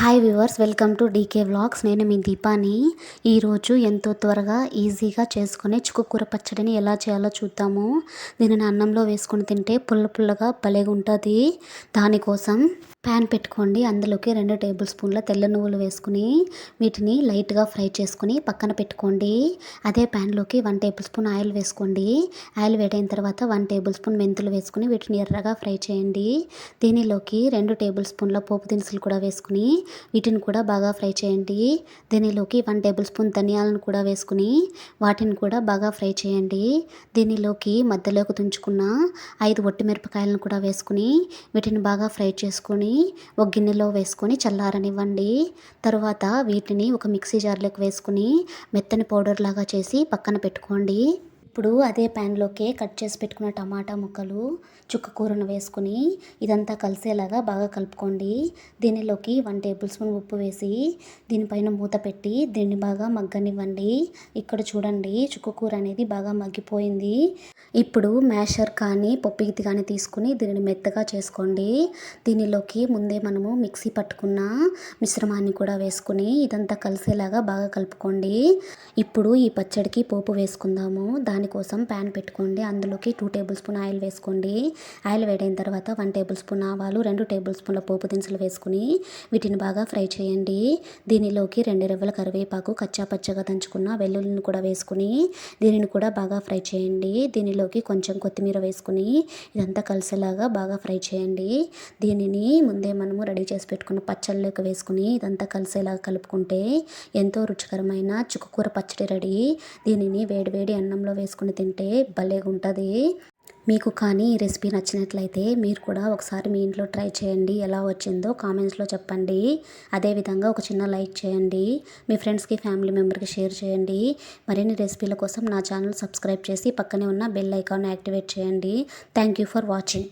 Hi viewers welcome to DK vlogs నేను మీ దీపాని. ఈరోజు ఎంతో త్వరగా ఈజీగా చేసుకునే చిక్కుకూర పచ్చడిని ఎలా చేయాలో చూద్దాము. దీనిని అన్నంలో వేసుకొని తింటే పుల్ల పుల్లగా భలేగా ఉంటుంది. దానికోసం ప్యాన్ పెట్టుకోండి. అందులోకి రెండు టేబుల్ స్పూన్ల తెల్ల నువ్వులు వేసుకుని వీటిని లైట్గా ఫ్రై చేసుకుని పక్కన పెట్టుకోండి. అదే ప్యాన్లోకి వన్ టేబుల్ స్పూన్ ఆయిల్ వేసుకోండి. ఆయిల్ వేడైన తర్వాత వన్ టేబుల్ స్పూన్ మెంతులు వేసుకుని వీటిని ఎర్రగా ఫ్రై చేయండి. దీనిలోకి రెండు టేబుల్ స్పూన్ల పోపు దినుసులు కూడా వేసుకుని వీటిని కూడా బాగా ఫ్రై చేయండి. దీనిలోకి వన్ టేబుల్ స్పూన్ ధనియాలను కూడా వేసుకుని వాటిని కూడా బాగా ఫ్రై చేయండి. దీనిలోకి మధ్యలోకి తుంచుకున్న ఐదు ఒట్టి మిరపకాయలను కూడా వేసుకుని వీటిని బాగా ఫ్రై చేసుకొని ఒక గిన్నెలో వేసుకొని చల్లారనివ్వండి. తర్వాత వీటిని ఒక మిక్సీ జార్లోకి వేసుకుని మెత్తని పౌడర్ లాగా చేసి పక్కన పెట్టుకోండి. ఇప్పుడు అదే ప్యాన్లోకే కట్ చేసి పెట్టుకున్న టమాటా ముక్కలు చుక్క కూరను వేసుకుని ఇదంతా కలిసేలాగా బాగా కలుపుకోండి. దీనిలోకి వన్ టేబుల్ స్పూన్ ఉప్పు వేసి దీనిపైన మూత పెట్టి దీన్ని బాగా మగ్గనివ్వండి. ఇక్కడ చూడండి చుక్క కూర అనేది బాగా మగ్గిపోయింది. ఇప్పుడు మ్యాషర్ కానీ పొప్పిగితి కానీ తీసుకుని దీనిని మెత్తగా చేసుకోండి. దీనిలోకి ముందే మనము మిక్సీ పట్టుకున్న మిశ్రమాన్ని కూడా వేసుకుని ఇదంతా కలిసేలాగా బాగా కలుపుకోండి. ఇప్పుడు ఈ పచ్చడికి పోపు వేసుకుందాము. దాని దానికోసం ప్యాన్ పెట్టుకోండి. అందులోకి టూ టేబుల్ స్పూన్ ఆయిల్ వేసుకోండి. ఆయిల్ వేడైన తర్వాత వన్ టేబుల్ స్పూన్ ఆవాలు రెండు టేబుల్ స్పూన్ల పోపు దినుసులు వేసుకుని వీటిని బాగా ఫ్రై చేయండి. దీనిలోకి రెండు రెవ్వల కరివేపాకు కచ్చా పచ్చగా దంచుకున్న వెల్లుల్లిని కూడా వేసుకుని దీనిని కూడా బాగా ఫ్రై చేయండి. దీనిలోకి కొంచెం కొత్తిమీర వేసుకుని ఇదంతా కలిసేలాగా బాగా ఫ్రై చేయండి. దీనిని ముందే మనము రెడీ చేసి పెట్టుకున్న పచ్చళ్ళలోకి వేసుకుని ఇదంతా కలిసేలాగా కలుపుకుంటే ఎంతో రుచికరమైన చుక్కకూర పచ్చడి రెడీ. దీనిని వేడివేడి అన్నంలో వేసుకుని తింటే భలేగా ఉంటుంది మీకు కానీ ఈ రెసిపీ నచ్చినట్లయితే మీరు కూడా ఒకసారి మీ ఇంట్లో ట్రై చేయండి. ఎలా వచ్చిందో కామెంట్స్లో చెప్పండి. అదేవిధంగా ఒక చిన్న లైక్ చేయండి. మీ ఫ్రెండ్స్కి ఫ్యామిలీ మెంబర్కి షేర్ చేయండి. మరిన్ని రెసిపీల కోసం నా ఛానల్ సబ్స్క్రైబ్ చేసి పక్కనే ఉన్న బెల్ ఐకాన్ యాక్టివేట్ చేయండి. Thank you for watching.